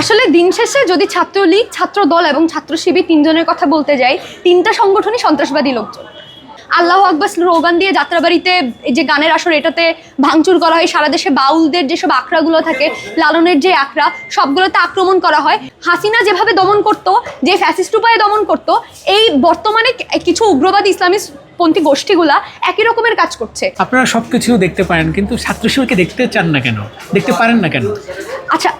আসলে দিন শেষে যদি ছাত্রলীগ ছাত্র দল এবং ছাত্র শিবির তিনজনের কথা বলতে যাই তিনটা সংগঠনই সন্ত্রাসবাদী লোকজন। আল্লাহ আকবর স্লোগান দিয়ে যাত্রাবাড়িতে এই যে গানের আসর এটাতে ভাঙচুর করা হয় সারা দেশে বাউলদের যেসব আখড়াগুলো থাকে লালনের যে আখড়া সবগুলোতে আক্রমণ করা হয়। হাসিনা যেভাবে দমন করত যে ফ্যাসিস্ট উপায়ে দমন করত এই বর্তমানে কিছু উগ্রবাদ ইসলামিস্ট পন্থী গোষ্ঠীগুলা একই রকমের কাজ করছে। আপনারা সব কিছু দেখতে পারেন কিন্তু ছাত্র শিবিরকে দেখতে চান না কেন? দেখতে পারেন না কেন? আচ্ছা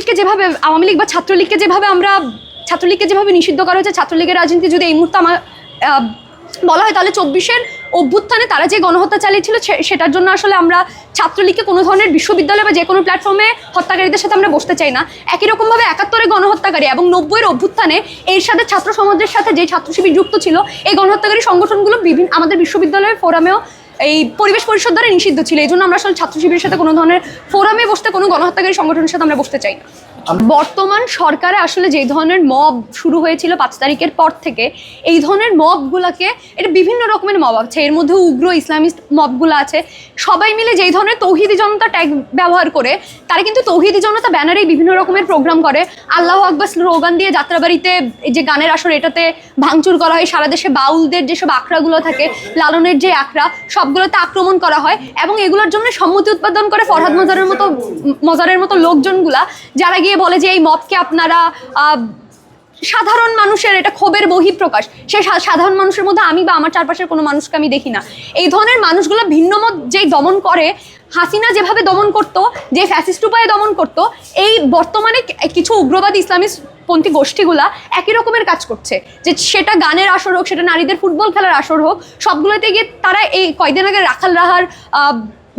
আওয়ামী লীগকে যেভাবে, আওয়ামী লীগ বা ছাত্রলীগকে যেভাবে আমরা, ছাত্রলীগকে যেভাবে নিষিদ্ধ করা হয়েছে, ছাত্রলীগের রাজনীতি যদি এই মুহূর্তে আমার বলা হয়, তাহলে চব্বিশের অভ্যুত্থানে তারা যে গণহত্যা চালিয়েছিল সেটার জন্য আসলে আমরা ছাত্রলীগকে কোনো ধরনের বিশ্ববিদ্যালয় বা যে কোনো প্ল্যাটফর্মে হত্যাকারীদের সাথে আমরা বসতে চাই না। একই রকমভাবে একাত্তরে গণহত্যাকারী এবং নব্বইয়ের অভ্যুত্থানে এর সাথে ছাত্র সমাজের সাথে যে ছাত্র শিবির যুক্ত ছিল, এই গণহত্যাকারী সংগঠনগুলো বিভিন্ন আমাদের বিশ্ববিদ্যালয়ের ফোরামেও এই পরিবেশ পরিষদ দ্বারা নিষিদ্ধ ছিল, এই জন্য আমরা আসলে ছাত্র শিবিরের সাথে কোনো ধরনের ফোরামে বসতে, কোনো গণহত্যাকারী সংগঠনের সাথে আমরা বসতে চাই না। বর্তমান সরকারে আসলে যে ধরনের মব শুরু হয়েছিল পাঁচ তারিখের পর থেকে, এই ধরনের মবগুলোকে, এটা বিভিন্ন রকমের মব আছে, এর মধ্যে উগ্র ইসলামিস্ট মবগুলো আছে, সবাই মিলে যেই ধরনের তৌহিদি জনতা ট্যাগ ব্যবহার করে, তারা কিন্তু তৌহিদি জনতা ব্যানারেই বিভিন্ন রকমের প্রোগ্রাম করে। আল্লাহ আকবর স্লোগান দিয়ে যাত্রাবাড়িতে যে গানের আসর, এটাতে ভাঙচুর করা হয়, সারা দেশে বাউলদের যেসব আখড়াগুলো থাকে, লালনের যে আখড়া সবগুলোতে আক্রমণ করা হয় এবং এগুলোর জন্য সম্মতি উৎপাদন করে ফরহাদ মজারের মতো মজারের মতো লোকজনগুলা, যারা গিয়ে বলে যে এই মবকে আপনারা সাধারণ মানুষের এটা ক্ষোভের বহিঃপ্রকাশ। সা- সাধারণ মানুষের মধ্যে আমি বা আমার চারপাশের কোনো মানুষকে আমি দেখি না। এই ধরনের মানুষগুলো ভিন্ন মত যেই দমন করে, হাসিনা যেভাবে দমন করত, যে ফ্যাসিস্ট উপায়ে দমন করত, এই বর্তমানে কিছু উগ্রবাদী ইসলামিস্ট পন্থী গোষ্ঠীগুলা একই রকমের কাজ করছে। যে সেটা গানের আসর হোক, সেটা নারীদের ফুটবল খেলার আসর হোক, সবগুলোতে গিয়ে তারা এই কয়দিন আগে রাখাল রাহার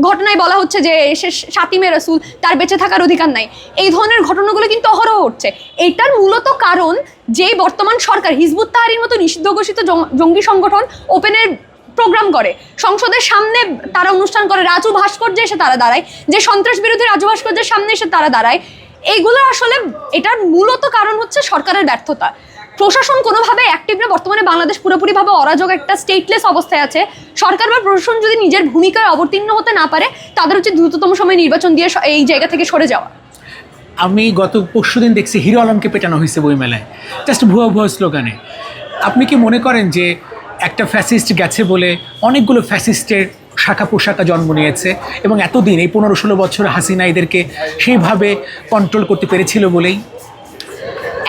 ঘটনায় বলা হচ্ছে যে সে সাতিমে রসুল, তার বেঁচে থাকার অধিকার নাই। এই ধরনের ঘটনাগুলো কিন্তু অহরহ হচ্ছে এইটার মূলত কারণ যে বর্তমান সরকার, হিজবুত তাহারির মতো নিষিদ্ধ ঘোষিত জঙ্গি সংগঠন ওপেনের প্রোগ্রাম করে। সংসদের সামনে তারা অনুষ্ঠান করে, রাজু ভাস্কর্যে এসে তারা দাঁড়ায়। যে সন্ত্রাস বিরোধী রাজু ভাস্কর্যের সামনে এসে তারা দাঁড়ায়। এইগুলো আসলে এটার মূলত কারণ হচ্ছে সরকারের ব্যর্থতা। প্রশাসন কোনোভাবে অ্যাক্টিভ না, বর্তমানে বাংলাদেশ পুরোপুরিভাবে অরাজক একটা স্টেটলেস অবস্থায় আছে। সরকার বা প্রশাসন যদি নিজের ভূমিকায় অবতীর্ণ হতে না পারে, তাদের হচ্ছে দ্রুততম সময়ে নির্বাচন দিয়ে এই জায়গা থেকে সরে যাওয়া। আমি গত পরশু দিন দেখছি, হিরো আলমকে পেটানো হয়েছে বইমেলায়। জাস্ট ভুয়া ভুয়া স্লোগানে। আপনি কি মনে করেন যে একটা ফ্যাসিস্ট গেছে বলে অনেকগুলো ফ্যাসিস্টের শাখা পোশাকা জন্ম নিয়েছে এবং এতদিন, এই পনেরো ষোলো বছর হাসিনা এদেরকে সেইভাবে কন্ট্রোল করতে পেরেছিল বলেই।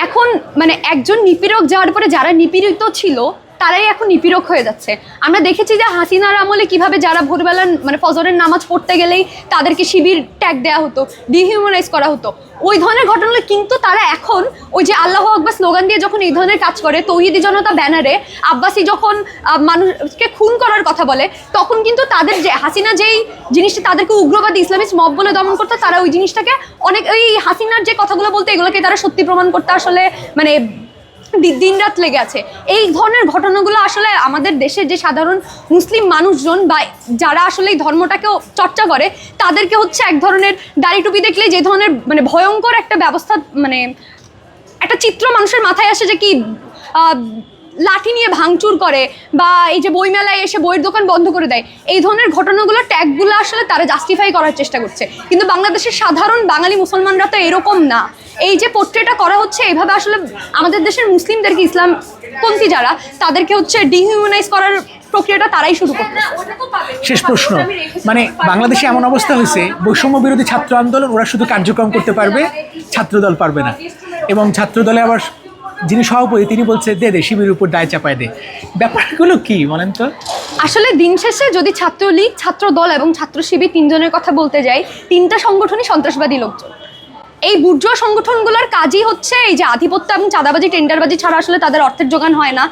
এখন মানে একজন নিপীড়ক যাওয়ার পরে যারা নিপীড়িত ছিল তারাই এখন নিপীড়ক হয়ে যাচ্ছে। আমরা দেখেছি যে হাসিনার আমলে কীভাবে যারা ভোরবেলা মানে ফজরের নামাজ পড়তে গেলেই তাদেরকে শিবির ট্যাগ দেওয়া হতো ডিহিউম্যানাইজ করা হতো। ওই ধরনের ঘটনাগুলো কিন্তু তারা এখন ওই যে আল্লাহ আকবর স্লোগান দিয়ে যখন এই ধরনের কাজ করে, তৌহিদি জনতা ব্যানারে আব্বাসি যখন মানুষকে খুন করার কথা বলে, তখন কিন্তু তাদের যে হাসিনা যেই জিনিসটা তাদেরকে উগ্রবাদী ইসলামিস্ট মব বলে দমন করতো, তারা ওই জিনিসটাকে অনেক ওই হাসিনার যে কথাগুলো বলতো, এগুলোকে তারা সত্যি প্রমাণ করতে আসলে মানে দিন রাত লেগে আছে। এই ধরনের ঘটনাগুলো আসলে আমাদের দেশের যে সাধারণ মুসলিম মানুষজন বা যারা আসলে এই ধর্মটাকেও চর্চা করে, তাদেরকে হচ্ছে এক ধরনের দাড়ি টুপি দেখলে যে ধরনের মানে ভয়ঙ্কর একটা ব্যবস্থা মানে একটা চিত্র মানুষের মাথায় আসে যে কি লাঠি নিয়ে ভাঙচুর করে বা এই যে বইমেলায় এসে বইয়ের দোকান বন্ধ করে দেয় এই ধরনের ঘটনাগুলো ট্যাগগুলো আসলে তারা জাস্টিফাই করার চেষ্টা করছে। কিন্তু বাংলাদেশের সাধারণ বাঙালি মুসলমানরা তো এরকম না। এই যে পোট্রেটা করা হচ্ছে এইভাবে আসলে আমাদের দেশের মুসলিমদেরকে ইসলাম ইসলামপন্থী যারা তাদেরকে হচ্ছে ডিহিউম্যানাইজ করার প্রক্রিয়াটা তারাই শুরু করতে শেষ প্রশ্ন। মানে বাংলাদেশে এমন অবস্থা হয়েছে বৈষম্য বিরোধী ছাত্র আন্দোলন ওরা শুধু কার্যক্রম করতে পারবে ছাত্রদল পারবে না। এবং ছাত্রদলে আবার যিনি সভাপতি, তিনি বলছে, দে দে, শিবিরের উপর দায় চাপায় দে। ব্যাপারগুলো কি, বলেন তো? আসলে দিন শেষে যদি ছাত্রলীগ ছাত্র দল এবং ছাত্র শিবির তিনজনের কথা বলতে যাই, তিনটা সংগঠনই সন্ত্রাসবাদী লোকজন। এই বুর্জুয়া সংগঠনগুলোর কাজই হচ্ছে এই যে আধিপত্য এবং চাঁদাবাজি, টেন্ডারবাজি ছাড়া আসলে তাদের অর্থের যোগান হয় না।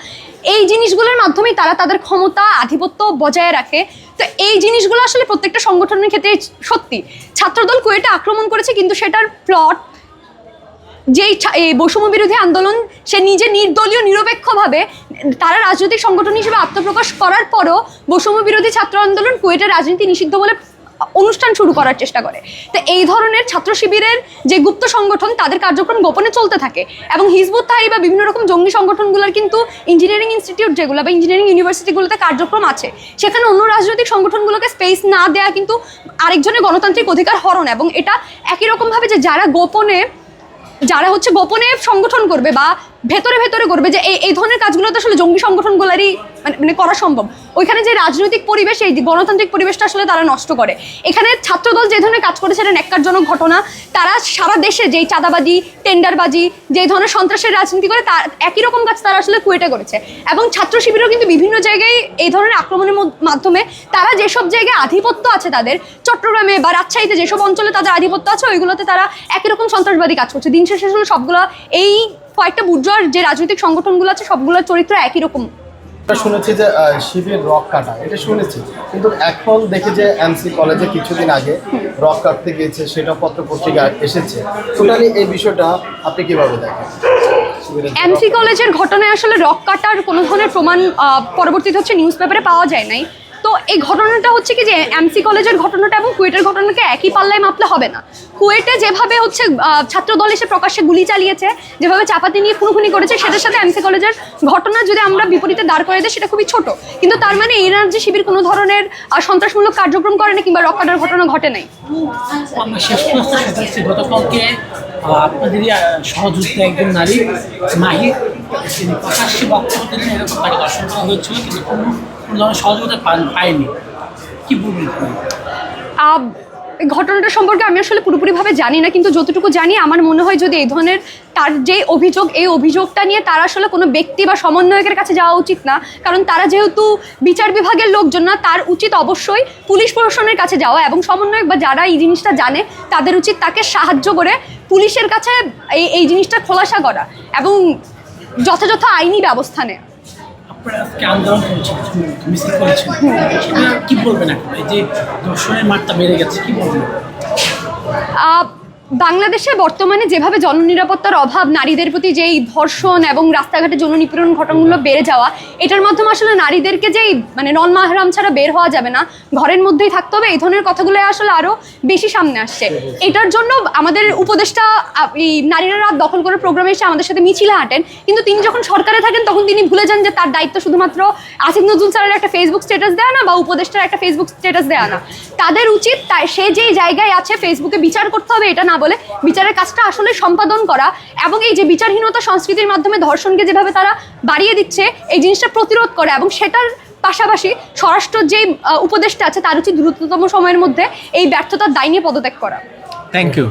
এই জিনিসগুলোর মাধ্যমেই তারা তাদের ক্ষমতা, আধিপত্য বজায় রাখে। তো এই জিনিসগুলো আসলে প্রত্যেকটা সংগঠনের ক্ষেত্রে সত্যি। ছাত্রদল কুয়েটে আক্রমণ করেছে, কিন্তু সেটার প্লট যেই এই বৈষম্য বিরোধী আন্দোলন সে নিজে নির্দলীয়, নিরপেক্ষভাবে তারা রাজনৈতিক সংগঠন হিসেবে আত্মপ্রকাশ করার পরও বৈষম্য বিরোধী ছাত্র আন্দোলন কুয়েটের রাজনীতি নিষিদ্ধ বলে অনুষ্ঠান শুরু করার চেষ্টা করে। তো এই ধরনের ছাত্র শিবিরের যে গুপ্ত সংগঠন, তাদের কার্যক্রম গোপনে চলতে থাকে এবং হিজবুত তাহারি বা বিভিন্ন রকম জঙ্গি সংগঠনগুলোর কিন্তু ইঞ্জিনিয়ারিং ইনস্টিটিউট যেগুলো বা ইঞ্জিনিয়ারিং ইউনিভার্সিটিগুলোতে কার্যক্রম আছে, সেখানে অন্য রাজনৈতিক সংগঠনগুলোকে স্পেস না দেয়া কিন্তু আরেকজনের গণতান্ত্রিক অধিকার হরণ এবং এটা একই রকমভাবে যে যারা গোপনে যারা হচ্ছে গোপনে সংগঠন করবে বা ভেতরে ভেতরে করবে যে এই এই ধরনের কাজগুলো তো আসলে জঙ্গি সংগঠনগুলোরই মানে মানে করা সম্ভব। ওইখানে যে রাজনৈতিক পরিবেশ, এই গণতান্ত্রিক পরিবেশটা আসলে তারা নষ্ট করে। এখানে ছাত্রদল যে ধরনের কাজ করেছে, এটা ন্যাক্কারজনক ঘটনা। তারা সারা দেশে যেই চাঁদাবাজি, টেন্ডারবাজি যে ধরনের সন্ত্রাসের রাজনীতি করে তার একই রকম কাজ তারা আসলে কুয়েটে করেছে। এবং ছাত্র শিবিরও কিন্তু বিভিন্ন জায়গায় এই ধরনের আক্রমণের মাধ্যমে তারা যেসব জায়গায় আধিপত্য আছে তাদের, চট্টগ্রামে বা রাজশাহীতে যেসব অঞ্চলে তাদের আধিপত্য আছে, ওইগুলোতে তারা একই রকম সন্ত্রাসবাদী কাজ করছে। দিন শেষে সবগুলো এই কয়েকটা বুর্জোয়ার যে রাজনৈতিক সংগঠনগুলো আছে সবগুলোর চরিত্র একই রকম। আমরা শুনেছি যে শিবির রক কাটা এটা শুনেছি। কিন্তু এখন দেখি যে এমসি কলেজে কিছুদিন আগে রক কাটতে গিয়েছে সেটা পত্র পত্রিকা এসেছে। টোটালি এই বিষয়টা আপনি কীভাবে দেখেন? এমসি কলেজের ঘটনায় আসলে রক কাটার কোনো ধরনের প্রমাণ পরবর্তীতে হচ্ছে নিউজ পেপারে পাওয়া যায় নাই। তো এই ঘটনাটা হচ্ছে কি যে এমসি কলেজের ঘটনাটা এবং কুয়েটের ঘটনাকে একই পাল্লায় মাপলে হবে না। কুয়েটে যেভাবে হচ্ছে ছাত্রদল এসে প্রকাশ্যে গুলি চালিয়েছে, যেভাবে চাপাতি নিয়ে খুনোখুনি করেছে, সেটার সাথে এমসি কলেজের ঘটনা যদি আমরা বিপরীতে দাঁড় করে দিই, সেটা খুবই ছোট। কিন্তু তার মানে না শিবির কোনো ধরনের সন্ত্রাসমূলক কার্যক্রম করে না কিংবা রক কাটার ঘটনা ঘটে নাই। আপনাদেরই সহযোগিতা একজন নারী মাহি এরকম তাকে দর্শন করা হয়েছিল, কিন্তু কোনো কোনো ধরনের সহযোগিতা পায়নি বলবেন ঘটনাটা সম্পর্কে আমি আসলে পুরোপুরিভাবে জানি না, কিন্তু যতটুকু জানি, আমার মনে হয় যদি এই ধরনের তার যে অভিযোগ, এই অভিযোগটা নিয়ে তার আসলে কোনো ব্যক্তি বা সমন্বয়কের কাছে যাওয়া উচিত না, কারণ তারা যেহেতু বিচার বিভাগের লোকজন না, তার উচিত অবশ্যই পুলিশ প্রশাসনের কাছে যাওয়া এবং সমন্বয়ক বা যারা এই জিনিসটা জানে, তাদের উচিত তাকে সাহায্য করে পুলিশের কাছে এই এই জিনিসটা খোলাসা করা এবং যথাযথ আইনি ব্যবস্থা নেয়। কি বলবেন এখন? এই যে দর্শনের মাত্রা বেড়ে গেছে কি বলবেন? বাংলাদেশে বর্তমানে যেভাবে জননিরাপত্তার অভাব, নারীদের প্রতি যেই ধর্ষণ এবং রাস্তাঘাটে যৌন নিপীড়ন ঘটনাগুলো বেড়ে যাওয়া, এটার মাধ্যমে আসলে নারীদেরকে যেই মানে নন মাহরাম ছাড়া বের হওয়া যাবে না, ঘরের মধ্যেই থাকতে হবে, এই ধরনের কথাগুলো আসলে আরও বেশি সামনে আসছে। এটার জন্য আমাদের উপদেষ্টা এই নারীরা রাত দখল করে প্রোগ্রামে এসে আমাদের সাথে মিছিলে হাঁটেন, কিন্তু তিনি যখন সরকারে থাকেন তখন তিনি ভুলে যান যে তার দায়িত্ব শুধুমাত্র আসিফ নজরুল স্যারের একটা ফেসবুক স্ট্যাটাস দেওয়া না, বা উপদেষ্টার একটা ফেসবুক স্ট্যাটাস দেওয়া না। তাদের উচিত তাই সে যেই জায়গায় আছে ফেসবুকে বিচার করতে হবে, এটা না বলে বিচারের কাজটা আসলে সম্পাদন করা এবং এই যে বিচারহীনতা সংস্কৃতির মাধ্যমে ধর্ষণকে যেভাবে তারা বাড়িয়ে দিচ্ছে, এই জিনিসটা প্রতিরোধ করা এবং সেটার পাশাপাশি স্বরাষ্ট্র যে উপদেশটা আছে, তার উচিত দ্রুততম সময়ের মধ্যে এই ব্যর্থতার দায় নিয়ে পদত্যাগ করা। Thank you